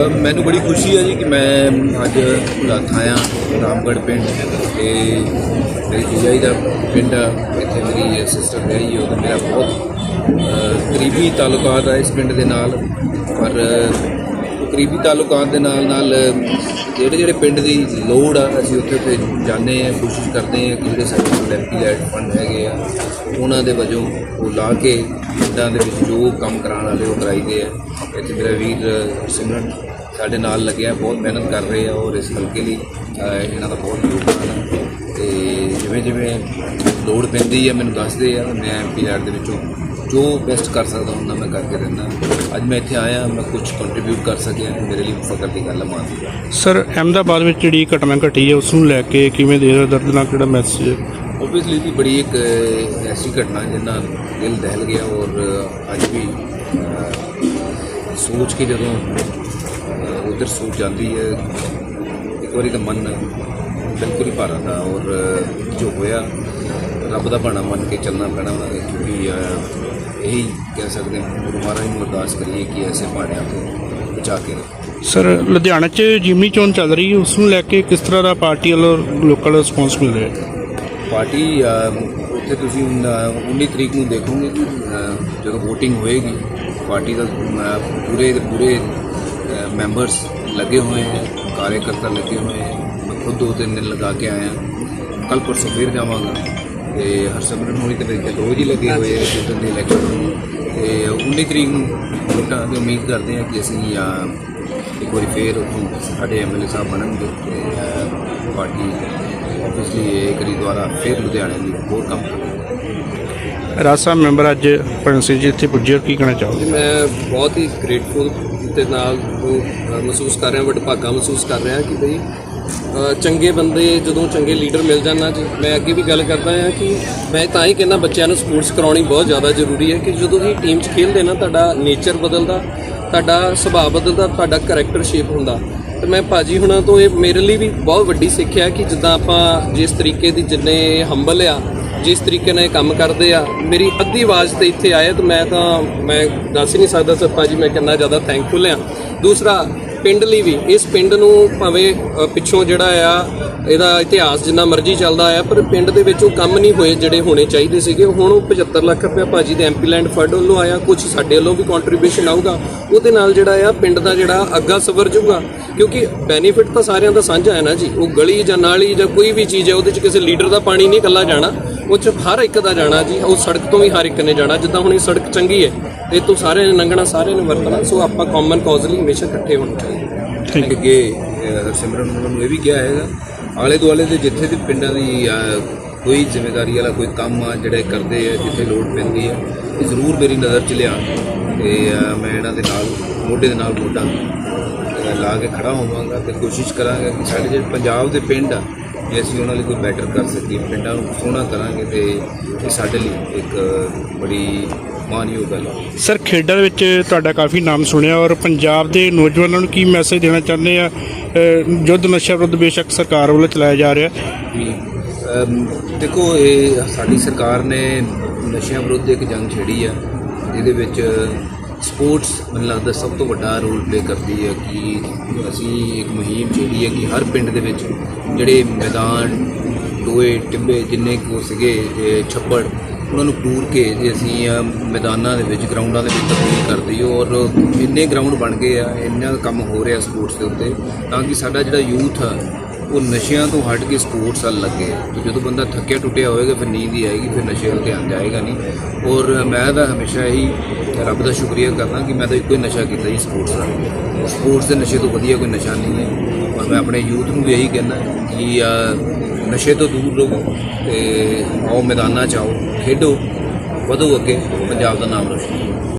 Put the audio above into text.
ਮੈਨੂੰ ਬੜੀ ਖੁਸ਼ੀ ਹੈ ਜੀ ਕਿ ਮੈਂ ਅੱਜ ਭੁਲਾਥਾ ਆਇਆ, ਰਾਮਗੜ੍ਹ ਪਿੰਡ ਤੇ ਮੇਰੀ ਜੀਜਾਈ ਦਾ ਪਿੰਡ ਆ, ਇੱਥੇ ਮੇਰੀ ਸਿਸਟਰ ਰਹੀ ਉਹ ਮੇਰਾ ਬਹੁਤ ਕਰੀਬੀ ਤਾਲੁਕਾਤ ਹੈ ਇਸ ਪਿੰਡ ਦੇ ਨਾਲ, ਪਰ ਕਰੀਬੀ ਤਾਲੁਕਾਤ ਦੇ ਨਾਲ ਨਾਲ ਜਿਹੜੇ ਜਿਹੜੇ ਪਿੰਡ ਦੀ ਲੋੜ ਆ, ਅਸੀਂ ਉੱਥੇ ਉੱਥੇ ਜਾਂਦੇ ਆ ਕੋਸ਼ਿਸ਼ ਕਰਦੇ ਆ ਕਿ ਜਿਹੜੇ ਸਾਡੇ ਕੋਲ ਐਮਪੀ ਲੈਡ ਫੰਡ ਹੈਗੇ ਆ, ਉਹਨਾਂ ਦੇ ਵਜੋਂ ਉਹ ਲਾ ਕੇ ਪਿੰਡਾਂ ਦੇ ਵਿੱਚ ਜੋ ਕੰਮ ਕਰਾਉਣ ਵਾਲੇ ਉਹ ਕਰਾਈਦੇ ਆ। ਇੱਥੇ ਮੇਰਾ ਵੀਰ ਸਿਮਰਨ ਸਾਡੇ ਨਾਲ ਲੱਗਿਆ ਬਹੁਤ ਮਿਹਨਤ ਕਰ ਰਹੇ ਆ ਔਰ ਇਸ ਹਲਕੇ ਲਈ ਇਹਨਾਂ ਦਾ ਬਹੁਤ ਯੋਗਦਾਨ ਹੈ ਤੇ ਜਿਵੇਂ ਜਿਵੇਂ ਲੋੜ ਪੈਂਦੀ ਹੈ ਮੈਨੂੰ ਦੱਸਦੇ ਆ, ਮੈਂ ਐਮਪੀ ਲੈਡ ਦੇ ਵਿੱਚੋਂ ਜੋ ਬੈਸਟ ਕਰ ਸਕਦਾ ਹੁੰਦਾ ਮੈਂ ਕਰਕੇ ਦਿੰਦਾ। ਅੱਜ ਮੈਂ ਇੱਥੇ ਆਇਆ ਮੈਂ ਕੁਝ ਕੰਟਰੀਬਿਊਟ ਕਰ ਸਕਿਆ ਮੇਰੇ ਲਈ ਫਖਰ ਦੀ ਗੱਲ ਹੈ ਮਾਨ ਦੀ। ਸਰ ਅਹਿਮਦਾਬਾਦ ਵਿੱਚ ਜਿਹੜੀ ਘਟਨਾ ਘਟੀ ਹੈ ਉਸ ਨੂੰ ਲੈ ਕੇ ਕਿਵੇਂ ਦੇ ਰਹੇ ਹੋ? ਦਰਦਨਾਕ ਜਿਹੜਾ ਮੈਸੇਜ ਹੈ। ਓਬਵੀਅਸਲੀ ਦੀ ਬੜੀ ਇੱਕ ਐਸੀ ਘਟਨਾ ਜਿਸ ਨਾਲ ਦਿਲ ਦਹਿਲ ਗਿਆ ਔਰ ਅੱਜ ਵੀ ਸੋਚ ਕੇ ਜਦੋਂ ਉਧਰ ਸੋਚ ਜਾਂਦੀ ਹੈ ਇੱਕ ਵਾਰੀ ਤਾਂ ਮਨ ਬਿਲਕੁਲ ਹੀ ਭਾਰਾ था ਔਰ ਜੋ ਹੋਇਆ ਰੱਬ ਦਾ ਬਾਣਾ ਮੰਨ ਕੇ ਚੱਲਣਾ ਪੈਣਾ ਵਾ, ਕਿਉਂਕਿ ਇਹੀ ਕਹਿ ਸਕਦੇ ਹਾਂ ਗੁਰੂ ਮਹਾਰਾਜ ਨੂੰ ਅਰਦਾਸ ਕਰੀਏ ਕਿ ਐਸੇ ਭਾੜਿਆਂ ਤੋਂ ਬਚਾ ਕੇ ਰੱਖੇ। ਸਰ ਲੁਧਿਆਣਾ 'ਚ ਜਿਮਨੀ ਚੋਣ ਚੱਲ ਰਹੀ ਹੈ ਉਸ ਨੂੰ ਲੈ ਕੇ ਕਿਸ ਤਰ੍ਹਾਂ ਦਾ ਪਾਰਟੀ ਵੱਲੋਂ ਲੋਕਾਂ ਦਾ ਰਿਸਪੌਂਸ ਮਿਲ ਰਿਹਾ ਹੈ? ਪਾਰਟੀ ਉੱਥੇ ਤੁਸੀਂ ਹੁਣ, ਅ, 19 ਤਰੀਕ ਨੂੰ ਦੇਖੋਗੇ ਕਿ ਜਦੋਂ VOTING ਹੋਏਗੀ ਪਾਰਟੀ ਦਾ ਪੂਰੇ ਪੂਰੇ ਮੈਂਬਰਸ ਲੱਗੇ ਹੋਏ ਹੈ ਕਾਰਜਕਰਤਾ ਲੱਗੇ ਹੋਏ ਹੈ ਮੈਂ ਖੁਦ ਦੋ ਤਿੰਨ ਦਿਨ ਲਗਾ ਕੇ ਆਇਆ। ਕੱਲ ਪਰਸੋਂ ਫਿਰ ਜਾਵਾਂਗਾ। ਤੇ ਹਰਸਿਮਰਨ ਹੋਣੀ ਤੇ ਮੇਰੇ ਖਿਆਲ ਰੋਜ਼ ਹੀ ਲੱਗੇ ਹੋਏ ਹੈ ਜਿੱਦਣ ਦੇ ਇਲੈਕਸ਼ਨ ਨੂੰ। ਤੇ 19 ਤਰੀਕ ਨੂੰ ਵੋਟਾਂ ਦੀ ਉਮੀਦ ਕਰਦੇ ਹਾਂ ਕਿ ਅਸੀਂ ਅ, ਇੱਕ ਵਾਰੀ ਫੇਰ ਉੱਥੋਂ ਸਾਡੇ ਐਮਐਲਏ ਸਾਹਿਬ ਬਣਨਗੇ ਤੇ ਪਾਰਟੀ ਆਬਵੀਅਸਲੀ ਇਹ ਕਰੀ ਦੁਆਰਾ ਫਿਰ ਲੁਧਿਆਣੇ ਲਈ ਹੋਰ ਕੰਮ ਕਰੇ ਰਾਜ ਸਾਹਿਬ ਮੈਂਬਰ ਅੱਜ ਸਿੰਘ ਜੀ ਇੱਥੇ ਪੁੱਜੇ ਕੀ ਕਹਿਣਾ ਚਾਹੋਗੇ? ਮੈਂ ਬਹੁਤ ਹੀ ਗ੍ਰੇਟਫੁਲ ਤੇ ਨਾਲ ਮਹਿਸੂਸ ਕਰ ਰਿਹਾ ਵਡਭਾਗਾ ਮਹਿਸੂਸ ਕਰ ਰਿਹਾ ਕਿ ਬਈ ਅ, ਚੰਗੇ ਬੰਦੇ ਜਦੋਂ ਚੰਗੇ ਲੀਡਰ ਮਿਲ ਜਾਣ ਨਾ ਜੀ, ਮੈਂ ਅੱਗੇ ਵੀ ਗੱਲ ਕਰਦਾ ਹਾਂ ਕਿ ਮੈਂ ਤਾਂ ਹੀ ਕਹਿੰਦਾ ਬੱਚਿਆਂ ਨੂੰ ਸਪੋਰਟਸ ਕਰਾਉਣੀ ਬਹੁਤ ਜ਼ਿਆਦਾ ਜ਼ਰੂਰੀ ਹੈ ਕਿ ਜਦੋਂ ਤੁਸੀਂ ਟੀਮ 'ਚ ਖੇਡਦੇ ਨਾ, ਤੁਹਾਡਾ ਨੇਚਰ ਬਦਲਦਾ, ਤੁਹਾਡਾ ਸੁਭਾਅ ਬਦਲਦਾ, ਤੁਹਾਡਾ ਕੈਰੈਕਟਰ ਸ਼ੇਪ ਹੁੰਦਾ। ਤੇ ਮੈਂ ਭਾਜੀ ਹੁਣਾਂ ਤੋਂ ਇਹ ਮੇਰੇ ਲਈ ਵੀ ਬਹੁਤ ਵੱਡੀ ਸਿੱਖਿਆ ਕਿ ਜਿੱਦਾਂ ਆਪਾਂ ਜਿਸ ਤਰੀਕੇ ਦੀ ਜਿੰਨੇ ਹੰਬਲ ਆ, ਜਿਸ ਤਰੀਕੇ ਨਾਲ ਇਹ ਕੰਮ ਕਰਦੇ ਆ, ਮੇਰੀ ਅੱਧੀ ਆਵਾਜ਼ ਤੇ ਇੱਥੇ ਆਏ ਤਾਂ ਮੈਂ ਤਾਂ, ਮੈਂ ਦੱਸ ਹੀ ਨਹੀਂ ਸਕਦਾ ਸਰ ਭਾਜੀ, ਮੈਂ ਕਿੰਨਾ ਜ਼ਿਆਦਾ ਥੈਂਕਫੁਲ ਆ। ਦੂਸਰਾ ਪਿੰਡ ਲਈ ਵੀ ਇਸ ਪਿੰਡ ਨੂੰ ਭਾਵੇਂ ਪਿੱਛੋਂ ਜਿਹੜਾ ਆ ਇਹਦਾ ਇਤਿਹਾਸ ਜਿੰਨਾ ਮਰਜ਼ੀ ਚੱਲਦਾ ਆ ਪਰ ਪਿੰਡ ਦੇ ਵਿੱਚ ਉਹ ਕੰਮ ਨਹੀਂ ਹੋਏ ਜਿਹੜੇ ਹੋਣੇ ਚਾਹੀਦੇ ਸੀਗੇ। ਹੁਣ ਉਹ 75 ਲੱਖ ਰੁਪਏ ਭਾਜੀ ਦੇ ਐਮਪੀ ਲੈਂਡ ਫੰਡ ਵੱਲੋਂ ਆਇਆ। ਕੁਝ ਸਾਡੇ ਵੱਲੋਂ ਵੀ ਕੰਟਰੀਬਿਊਸ਼ਨ ਆਊਗਾ। ਉਹਦੇ ਨਾਲ ਜਿਹੜਾ ਆ ਪਿੰਡ ਦਾ ਜਿਹੜਾ ਅੱਗਾ ਸਵਰ ਜਾਊਗਾ। ਕਿਉਂਕਿ ਬੈਨੀਫਿਟ ਤਾਂ ਸਾਰਿਆਂ ਦਾ ਸਾਂਝਾ ਹੈ ਨਾ ਜੀ। ਉਹ ਗਲੀ ਜਾਂ ਨਾਲੀ ਜਾਂ ਕੋਈ ਵੀ ਚੀਜ਼ ਹੈ ਉਹਦੇ 'ਚ ਕਿਸੇ ਲੀਡਰ ਦਾ ਪਾਣੀ ਨਹੀਂ ਇਕੱਲਾ ਜਾਣਾ। ਉਹ 'ਚ ਹਰ ਇੱਕ ਦਾ ਜਾਣਾ ਜੀ। ਉਹ ਸੜਕ ਤੋਂ ਵੀ ਹਰ ਇੱਕ ਨੇ ਜਾਣਾ। ਜਿੱਦਾਂ ਹੁਣ ਇਹ ਸੜਕ ਚੰਗੀ ਹੈ ਤੇ ਇਹ ਤੋਂ ਸਾਰਿਆਂ ਨੇ ਲੰਘਣਾ ਸਾਰਿਆਂ ਨੇ ਵਰਤਣਾ। ਸੋ ਆਪਾਂ ਕਾਮਨ ਕਾਜ਼ ਲਈ ਹਮੇਸ਼ਾ ਇਕੱਠੇ ਹੋਣਾ ਚਾਹੀਦਾ। ਥੈਂਕ ਯੂ ਅੱਗੇ ਸਿਮਰਨ ਉਹਨਾਂ ਨੂੰ ਇਹ ਵੀ ਕਿਹਾ ਹੈਗਾ। ਆਲੇ ਦੁਆਲੇ ਦੇ ਜਿੱਥੇ ਵੀ ਪਿੰਡਾਂ ਦੀ ਕੋਈ ਜ਼ਿੰਮੇਵਾਰੀ ਵਾਲਾ ਕੋਈ ਕੰਮ ਆ, ਜਿਹੜੇ ਕਰਦੇ ਆ, ਜਿੱਥੇ ਲੋੜ ਪੈਂਦੀ ਹੈ ਇਹ ਜ਼ਰੂਰ ਮੇਰੀ ਨਜ਼ਰ 'ਚ ਲਿਆਉਣ ਤੇ ਮੈਂ ਇਹਨਾਂ ਦੇ ਨਾਲ, ਮੋਢੇ ਦੇ ਨਾਲ ਮੋਢਾ ਲਾ ਕੇ ਖੜਾ ਹੋਵਾਂਗਾ ਤੇ ਕੋਸ਼ਿਸ਼ ਕਰਾਂਗਾ ਕਿ ਸਾਡੇ ਜਿਹੜੇ ਪੰਜਾਬ ਦੇ ਪਿੰਡ ਆ, ਜੇ ਅਸੀਂ ਉਹਨਾਂ ਲਈ ਕੋਈ ਬੈਟਰ ਕਰ ਸਕੀਏ, ਪਿੰਡਾਂ ਨੂੰ ਸੋਹਣਾ ਕਰਾਂਗੇ ਤੇ ਇਹ ਸਾਡੇ ਲਈ ਇੱਕ ਬੜੀ ਮਾਨਯੋਗ ਹੈ। ਸਰ ਖੇਡਾਂ ਦੇ ਵਿੱਚ ਤੁਹਾਡਾ ਕਾਫੀ ਨਾਮ ਸੁਣਿਆ ਔਰ ਪੰਜਾਬ ਦੇ ਨੌਜਵਾਨਾਂ ਨੂੰ ਕੀ ਮੈਸੇਜ ਦੇਣਾ ਚਾਹੁੰਦੇ ਆ? ਯੁੱਧ ਨਸ਼ਾ ਵਿਰੁੱਧ ਬੇਸ਼ੱਕ ਸਰਕਾਰ ਵੱਲੋਂ ਚਲਾਇਆ ਜਾ ਰਿਹਾ। ਦੇਖੋ ਇਹ ਸਾਡੀ ਸਰਕਾਰ ਨੇ ਨਸ਼ਿਆਂ ਵਿਰੁੱਧ ਇੱਕ ਜੰਗ ਛੇੜੀ ਆ। ਜਿਹਦੇ ਵਿੱਚ ਸਪੋਰਟਸ ਮੈਨੂੰ ਲੱਗਦਾ ਸਭ ਤੋਂ ਵੱਡਾ ਰੋਲ ਪਲੇ ਕਰਦੀ ਹੈ ਕਿ ਅਸੀਂ ਇੱਕ ਮੁਹਿੰਮ ਛੇੜੀ ਹੈ ਕਿ ਹਰ ਪਿੰਡ ਦੇ ਵਿੱਚ ਜਿਹੜੇ ਮੈਦਾਨ ਟੋਏ ਟਿੱਬੇ ਜਿੰਨੇ ਕੋ ਸੀਗੇ ਇਹ ਛੱਪੜ ਉਹਨਾਂ ਨੂੰ ਪੂਰ ਕੇ ਜੇ ਅਸੀਂ ਮੈਦਾਨਾਂ ਦੇ ਵਿੱਚ, ਗਰਾਊਂਡਾਂ ਦੇ ਵਿੱਚ ਤਬਦੀਲ ਕਰ ਦਈਏ ਔਰ ਇੰਨੇ ਗਰਾਊਂਡ ਬਣ ਗਏ ਆ, ਇੰਨਾ ਕੰਮ ਹੋ ਰਿਹਾ ਸਪੋਰਟਸ ਦੇ ਉੱਤੇ, ਤਾਂ ਕਿ ਸਾਡਾ ਜਿਹੜਾ ਯੂਥ ਆ, ਉਹ ਨਸ਼ਿਆਂ ਤੋਂ ਹਟ ਕੇ ਸਪੋਰਟਸ ਵੱਲ ਲੱਗੇ। ਤੇ ਜਦੋਂ ਬੰਦਾ ਥੱਕਿਆ ਟੁੱਟਿਆ ਹੋਏਗਾ ਫਿਰ ਨੀਂਦ ਹੀ ਆਏਗੀ, ਫਿਰ ਨਸ਼ੇ ਵੱਲ ਧਿਆਨ ਜਾਏਗਾ ਨਹੀਂ। ਔਰ ਮੈਂ ਤਾਂ ਹਮੇਸ਼ਾ ਹੀ ਰੱਬ ਦਾ ਸ਼ੁਕਰੀਆ ਕਰਦਾ ਕਿ ਮੈਂ ਤਾਂ ਇੱਕੋ ਹੀ ਨਸ਼ਾ ਕੀਤਾ ਜੀ ਸਪੋਰਟਸ ਨਾਲ ਸਪੋਰਟਸ ਦੇ ਨਸ਼ੇ ਤੋਂ ਵਧੀਆ ਕੋਈ ਨਸ਼ਾ ਨਹੀਂ ਹੈ। ਔਰ ਮੈਂ ਆਪਣੇ ਯੂਥ ਨੂੰ ਵੀ ਇਹੀ ਕਹਿੰਦਾ ਕਿ ਨਸ਼ੇ ਤੋਂ ਦੂਰ ਰਹੋ ਤੇ ਆਓ ਮੈਦਾਨਾਂ 'ਚ ਆਓ, ਖੇਡੋ, ਵਧੋ ਅੱਗੇ, ਪੰਜਾਬ ਦਾ ਨਾਮ ਰੋਸ਼ਨ ਕਰੋ।